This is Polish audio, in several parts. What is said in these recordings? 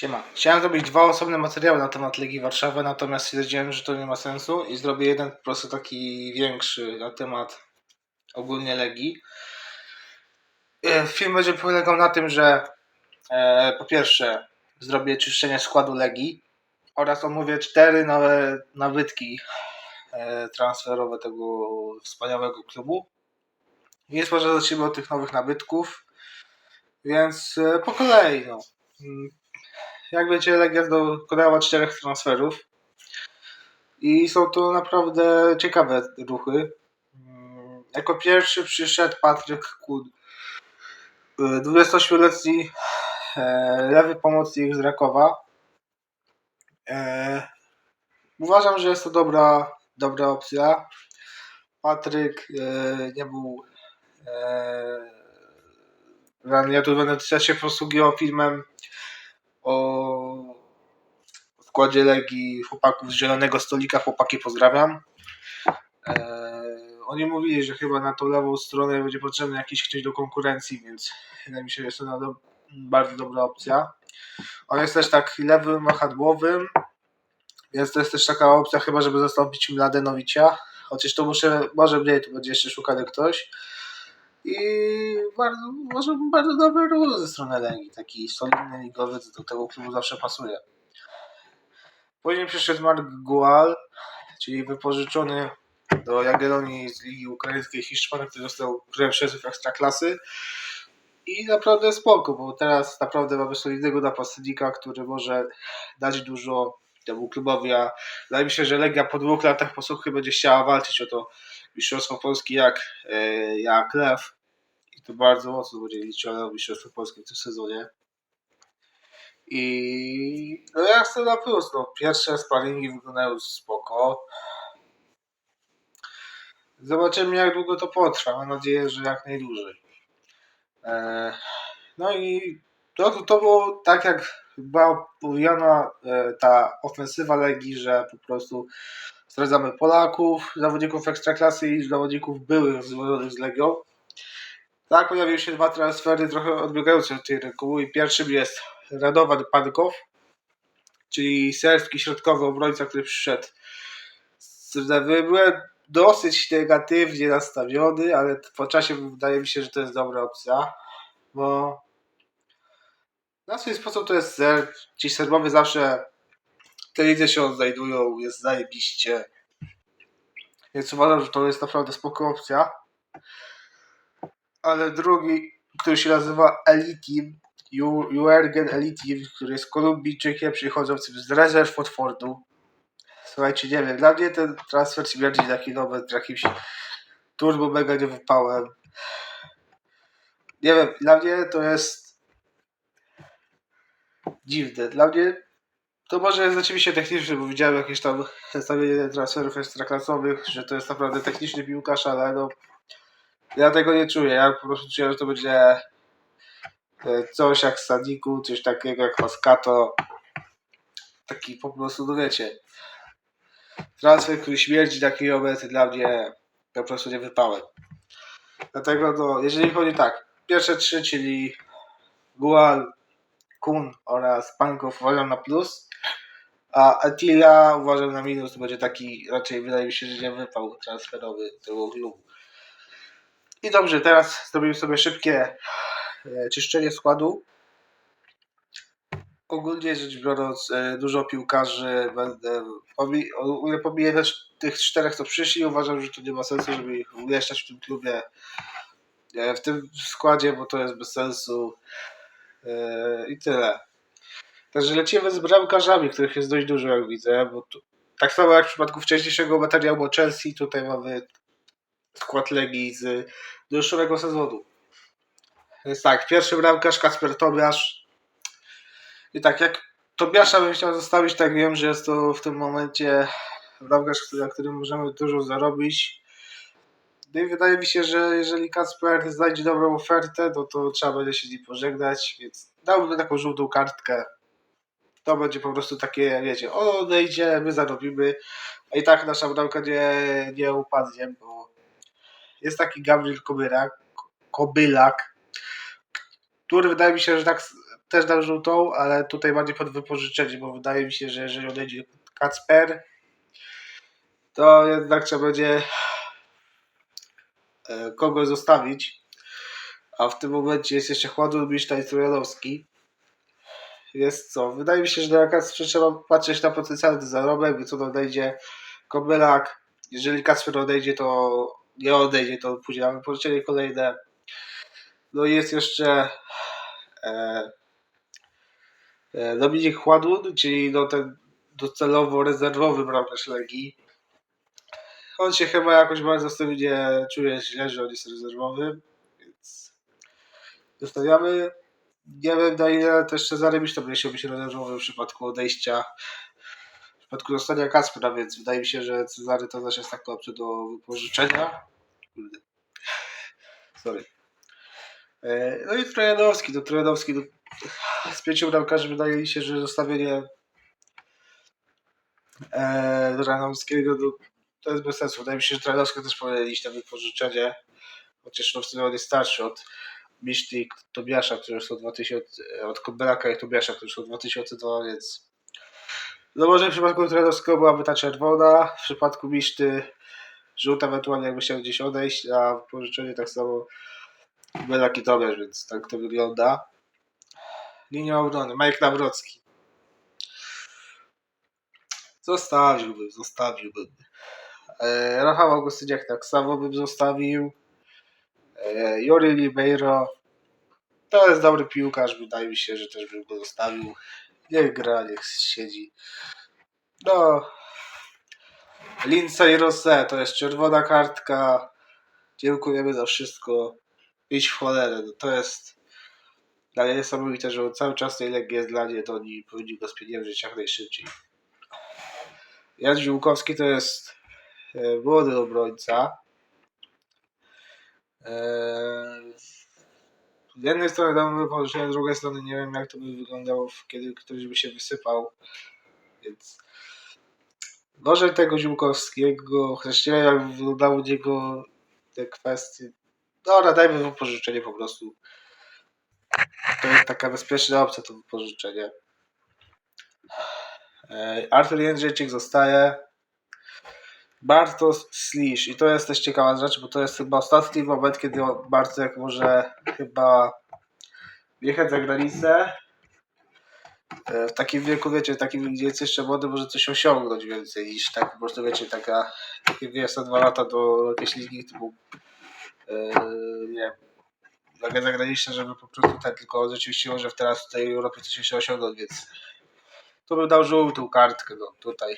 Siema. Chciałem zrobić dwa osobne materiały na temat Legii Warszawa, natomiast stwierdziłem, że to nie ma sensu i zrobię jeden po prostu taki większy na temat ogólnie Legii. E, Film będzie polegał na tym, że e, po pierwsze zrobię czyszczenie składu Legii oraz omówię cztery nowe nabytki e, transferowe tego wspaniałego klubu. Jest może zacznijmy od tych nowych nabytków, więc e, po kolei no. Jak wiecie, Legia dokonała czterech transferów i są to naprawdę ciekawe ruchy. Jako pierwszy przyszedł Patryk Kud, 28-letni e, lewy pomocnik z Rakowa. E, Uważam, że jest to dobra, dobra opcja. Patryk e, nie był ja tu będę też się posługiwał filmem o składzie Legii chłopaków z Zielonego Stolika. Chłopaki pozdrawiam. Eee, oni mówili, że chyba na tą lewą stronę będzie potrzebny jakiś ktoś do konkurencji, więc wydaje mi się, że jest to do, bardzo dobra opcja. On jest też tak lewym wahadłowym, więc to jest też taka opcja chyba, żeby zastąpić Mladenowicza. Chociaż to muszę, może mniej, tu będzie jeszcze szukany ktoś. I bardzo, może bardzo dobry ruch ze strony Legii. Taki solidny ligowiec do tego klubu zawsze pasuje. Później przyszedł Mark Gual, czyli wypożyczony do Jagiellonii z Ligi Ukraińskiej Hiszpanii, który został pierwszy ekstraklasy. I naprawdę spoko, bo teraz naprawdę mamy solidnego napastnika, który może dać dużo temu klubowi. A wydaje mi się, że Legia po dwóch latach posłuchy będzie chciała walczyć o to Mistrzostwo Polski jak, e, jak Lew. I to bardzo mocno będzie liczone o Mistrzostwo Polskie w tym sezonie. I no ja chcę na plus. No, pierwsze sparingi wyglądają spoko. Zobaczymy jak długo to potrwa. Mam nadzieję, że jak najdłużej. E, no i to, to było tak jak była powiedziana e, ta ofensywa Legii, że po prostu zdradzamy Polaków, zawodników ekstraklasy i zawodników byłych związanych z Legią. Tak, pojawiły się dwa transfery trochę odbiegające od tej reguły pierwszym jest Radovan Pankow, czyli serbski środkowy obrońca, który przyszedł z Lewy. Byłem dosyć negatywnie nastawiony, ale po czasie wydaje mi się, że to jest dobra opcja, bo na swój sposób to jest Serb. Ci Serbowie zawsze w telewizji się odnajdują, jest zajebiście. Więc uważam, że to jest naprawdę spoko opcja. Ale drugi, który się nazywa Elitim, Ju- Jurgen Elitim, który jest Kolumbijczykiem przychodzącym z rezerw Watfordu. Słuchajcie, nie wiem, dla mnie ten transfer śmierdzi taki nowy, jakimś turbo mega niewypałem. Nie wiem, dla mnie to jest dziwne. Dla mnie to może jest rzeczywiście techniczny, bo widziałem jakieś tam zestawienie transferów ekstraklasowych, że to jest naprawdę techniczny piłkarz, ale no ja tego nie czuję. Ja po prostu czuję, że to będzie e, coś jak Sadiku, coś takiego jak Mascato. Taki po prostu, no wiecie, transfer, który śmierdzi taki obecny dla mnie po prostu nie wypałem. Dlatego no, jeżeli chodzi tak, pierwsze trzy, czyli Gual, Kun oraz Pankow uważam na plus, a Attila uważam na minus, to będzie taki raczej wydaje mi się, że nie wypał transferowy tego klubu. I dobrze, teraz zrobimy sobie szybkie e, czyszczenie składu. Ogólnie rzecz biorąc, e, dużo piłkarzy będę o ile też tych czterech, co przyszli, uważam, że to nie ma sensu, żeby ich umieszczać w tym klubie, e, w tym składzie, bo to jest bez sensu. E, I tyle. Także lecimy z bramkarzami, których jest dość dużo, jak widzę, bo tu, tak samo jak w przypadku wcześniejszego materiału o Chelsea, tutaj mamy skład Legii z zeszłego sezonu. Więc tak, pierwszy bramkarz Kasper Tobiasz. I tak, jak Tobiasza bym chciał zostawić, tak wiem, że jest to w tym momencie bramkarz, na którym możemy dużo zarobić. No i wydaje mi się, że jeżeli Kasper znajdzie dobrą ofertę, no to trzeba będzie się z nim pożegnać, więc dałbym taką żółtą kartkę. To będzie po prostu takie, wiecie, odejdzie, my zarobimy, a i tak nasza bramka nie, nie upadnie, bo jest taki Gabriel Kobylak, Kobylak, który wydaje mi się, że tak też dam żółtą, ale tutaj bardziej pod wypożyczenie, bo wydaje mi się, że jeżeli odejdzie Kacper, to jednak trzeba będzie e, kogoś zostawić. A w tym momencie jest jeszcze Chładurmistrz i Trojanowski. Jest co? Wydaje mi się, że na Kacper trzeba patrzeć na potencjalny zarobek, on odejdzie. Kobylak, jeżeli Kacper odejdzie, to nie odejdzie, to pójdzie na wypożyczenie kolejne. No i jest jeszcze e, e, Dominik Chładun, czyli no ten docelowo rezerwowy bramkarz Legii. On się chyba jakoś bardzo z tym nie czuje źle, że on jest rezerwowym, więc zostawiamy. Nie wiem na ile też Cezary Misz to będzie być rezerwowy w przypadku odejścia, w przypadku zostania Kacpra, więc wydaje mi się, że Cezary to też jest taka opcja do wypożyczenia. Sorry. E, No i Trojanowski, to Trojanowski no, z pięciu bramkarzy wydaje mi się, że zostawienie e, Trojanowskiego no, to jest bez sensu. Wydaje mi się, że Trojanowski też powinien iść na wypożyczenie, chociaż no w sumie on jest starszy od Miszty i Tobiasza, którzy są 2000, od Kobelaka i Tobiasza, którzy są 2002, więc no może w przypadku Trojanowskiego byłaby ta czerwona, w przypadku Miszty żółta ewentualnie jakby chciał gdzieś odejść, a wypożyczenie tak samo Belak i Tobiasz, więc tak to wygląda. Linia obrony, Mike Nawrocki. Zostawiłbym, zostawiłbym. E, Rafał Augustyniak tak samo bym zostawił. E, Jory Ribeiro. To jest dobry piłkarz, wydaje mi się, że też bym go zostawił. Niech gra, niech siedzi. No. Lindsay Rosé to jest czerwona kartka. Dziękujemy za wszystko. Idź w cholerę. No to jest dla mnie niesamowite, że on cały czas tej Legii jest dla nie, to oni powinni go spieniężyć jak najszybciej. Jan Ziółkowski to jest młody obrońca. E, z jednej strony damy wypożyczenie, z drugiej strony nie wiem jak to by wyglądało, kiedy ktoś by się wysypał. Więc gorzej tego Ziółkowskiego, wiem jak wyglądały u niego te kwestie. Dobra, dajmy wypożyczenie po prostu. To jest taka bezpieczna opcja, to wypożyczenie. E, Artur Jędrzejczyk zostaje. Bartosz Slisz. I to jest też ciekawa rzecz, bo to jest chyba ostatni moment, kiedy Bartek może chyba jechać za granicę. E, W takim wieku, wiecie, takim, gdzie jest jeszcze młody, może coś osiągnąć więcej niż tak po prostu, wiecie, taka, takie wiesz, dwa lata do jakiejś ligi typu, e, nie wiem, laga zagraniczna, żeby po prostu tak, tylko rzeczywiście może w teraz w tej Europie coś jeszcze osiągnąć, więc to bym dał żółtą kartkę, no tutaj.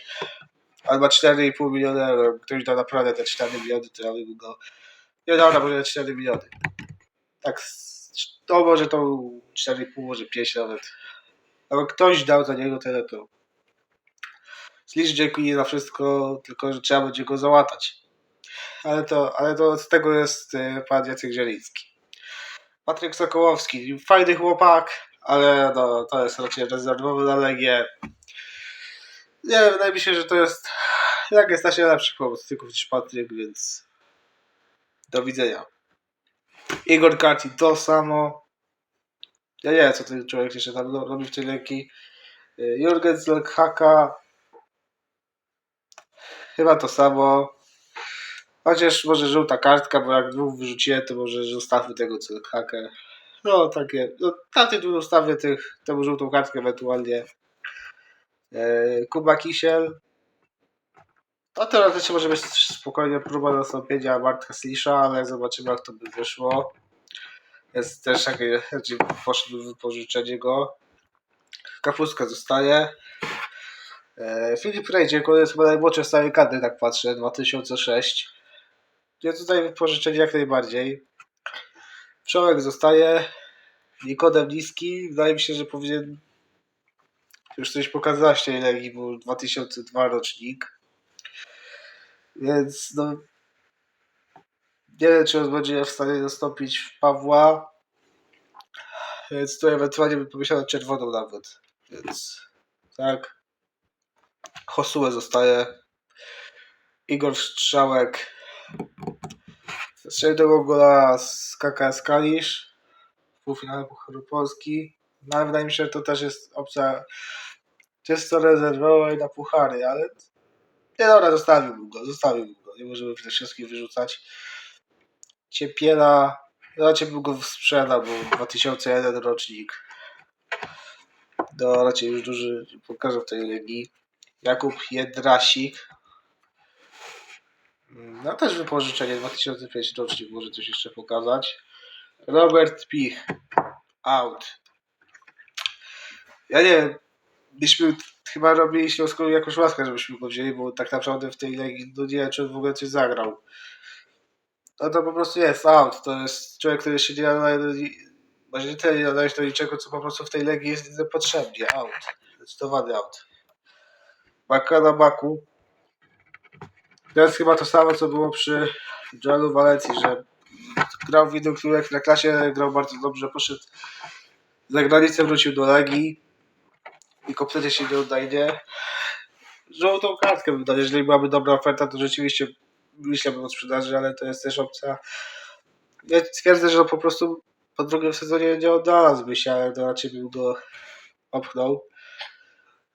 Albo 4,5 miliona euro. Ktoś dał naprawdę te 4 miliony, to ja bym go. Nie dobra, może 4 miliony. Tak, to może to 4,5, może 5 nawet. Albo ktoś dał za niego tyle, to. Slicz dziękuję za wszystko, tylko że trzeba będzie go załatać. Ale to, ale to od tego jest e, pan Jacek Zielicki. Patryk Sokołowski, fajny chłopak, ale no, to jest raczej rezerwowy na Legię. Nie wydaje mi się, że to jest jak jest na się lepszy pomocników niż Patryk, więc do widzenia. Igor Karti to samo. Ja nie wiem, co ten człowiek jeszcze tam ro- robi w tej leki. Jurgen Zlkhaka chyba to samo. Chociaż może żółta kartka, bo jak dwóch wyrzuciłem, to może zostawmy tego Zlkhakę. No takie, no tamtych dwóch zostawię tych, temu żółtą kartkę ewentualnie. E, Kuba Kisiel. To teoretycznie może być spokojnie próba nastąpienia Bartka Slisza, ale zobaczymy jak to by wyszło. Jest też raczej poszedł wypożyczenie go. Kapustka zostaje. E, Filip Rejdziek, on jest chyba najmłodszy w całej kadry, tak patrzę, 2006. Ja tutaj wypożyczenie jak najbardziej. Przołek zostaje. Nikodem Niski, wydaje mi się, że powinien już coś pokazać tej Legii, był 2002 rocznik. Więc no nie wiem, czy on będzie w stanie zastąpić Pawła. Więc tu ewentualnie bym pomyślał na czerwoną nawet. Więc tak. Hosue zostaje. Igor Strzałek. Strzelił tego gola z KKS Kalisz półfinale Pucharu Polski. No ale wydaje mi się, że to też jest opcja czysto rezerwowej na puchary, ale nie dobra, zostawiłbym go, zostawiłbym go. Nie możemy tych wszystkich wyrzucać. Ciepiela, raczej bym go sprzedał, bo 2001 rocznik. No raczej już duży, pokażę w tej legii. Jakub Jedrasik. No też wypożyczenie 2005 rocznik, może coś jeszcze pokazać. Robert Pich. Out. Ja nie wiem, byśmy chyba robili Śląskowi jakąś łaskę, żebyśmy go wzięli, bo tak naprawdę w tej legii, no nie wiem, czy w ogóle coś zagrał. No to po prostu jest out. To jest człowiek, który się nie nadaje do, może nie tyle nie nadaje do niczego, co po prostu w tej legii jest niepotrzebnie. Out. Zdecydowany out. Baka na baku. To jest chyba to samo, co było przy Joelu Walencji, że grał w innym klubie na klasie, grał bardzo dobrze, poszedł za granicę, wrócił do Legii i kompletnie się nie odnajdzie. Żółtą kartkę bym dał, jeżeli byłaby dobra oferta, to rzeczywiście myślałbym o sprzedaży, ale to jest też opcja. Ja twierdzę, że po prostu po drugim sezonie nie odnalazłby się, ale to raczej bym go opchnął.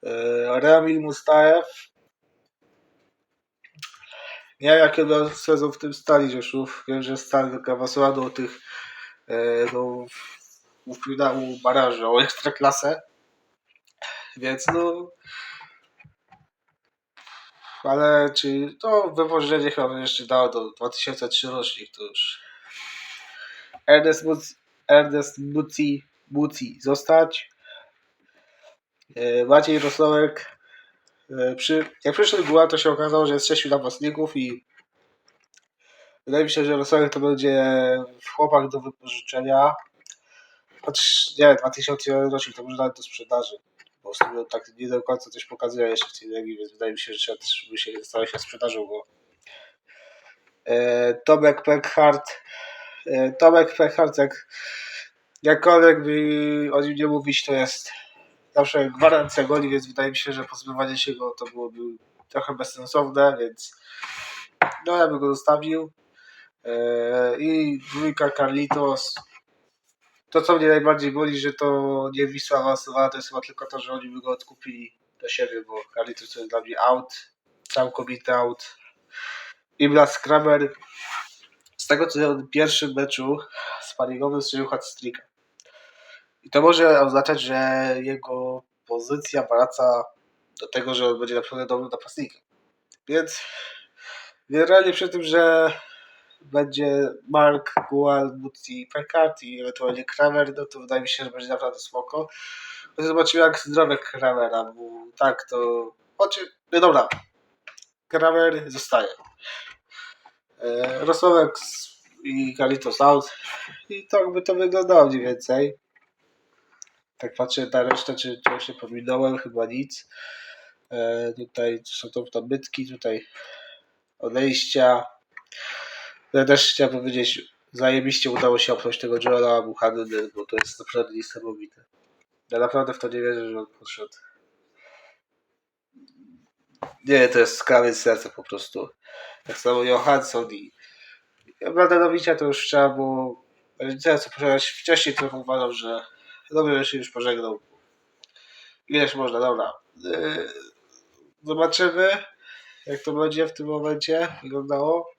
Eee, Ramil Mustajew. Nie wiem, jaki miał sezon w tym Stali Rzeszów. Wiem, że Stal do tych e, do u finału barażu o ekstraklasę. Więc no. Ale czy to wypożyczenie chyba jeszcze dało do 2003 rocznik, to już. Ernest Muc, Ernest Muci, Muci zostać. E, Maciej Rosławek. E, Przy, jak przyszedł Guła, to się okazało, że jest sześciu napastników i wydaje mi się, że Rosławek to będzie chłopak do wypożyczenia. Choć nie, 2001 rocznik to może nawet do sprzedaży. Bo w sumie tak nie do końca coś pokazuje jeszcze w tej legii, więc wydaje mi się, że trzeba by się stało się sprzedażą go. E, Tomek Peckhardt. E, Tomek Peckhardt, jak jakkolwiek by o nim nie mówić, to jest zawsze gwarancja goli, więc wydaje mi się, że pozbywanie się go to byłoby trochę bezsensowne, więc no ja bym go zostawił. E, I dwójka Carlitos. To, co mnie najbardziej boli, że to nie Wisła awansowała, to jest chyba tylko to, że oni by go odkupili do siebie, bo Carlitos to jest dla mnie out, całkowity out. I Blas Kramer, z tego co w pierwszym meczu sparingowym strzelił hat I to może oznaczać, że jego pozycja wraca do tego, że on będzie naprawdę dobrym napastnikiem. Więc generalnie przy tym, że będzie Mark, Gual, Mutti, Pekart i ewentualnie Kramer, no to wydaje mi się, że będzie naprawdę spoko. Zobaczymy jak zdrowie Kramera, bo tak to... Znaczy, no dobra, Kramer zostaje. E, i Kalitos out. I tak by to wyglądało mniej więcej. Tak patrzę na resztę, czy czegoś się pominąłem, chyba nic. E, tutaj są to nabytki, tutaj odejścia. Ja też chciałem powiedzieć, zajebiście udało się opchnąć tego Joela Buchanan, bo to jest naprawdę niesamowite. Ja naprawdę w to nie wierzę, że on podszedł. Nie, to jest skrawiec serca po prostu. Tak samo Johansson i Mladenowicza to już trzeba było tyle co pożegnać wcześniej, trochę uważam, że dobrze, się już pożegnał. Ileż można, dobra. Yy, Zobaczymy, jak to będzie w tym momencie wyglądało.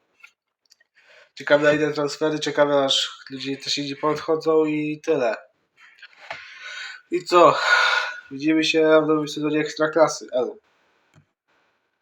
Czekamy na inne transfery, czekamy aż ludzie też inni podchodzą i tyle. I co? Widzimy się w nowym sezonie Ekstraklasy. Elo.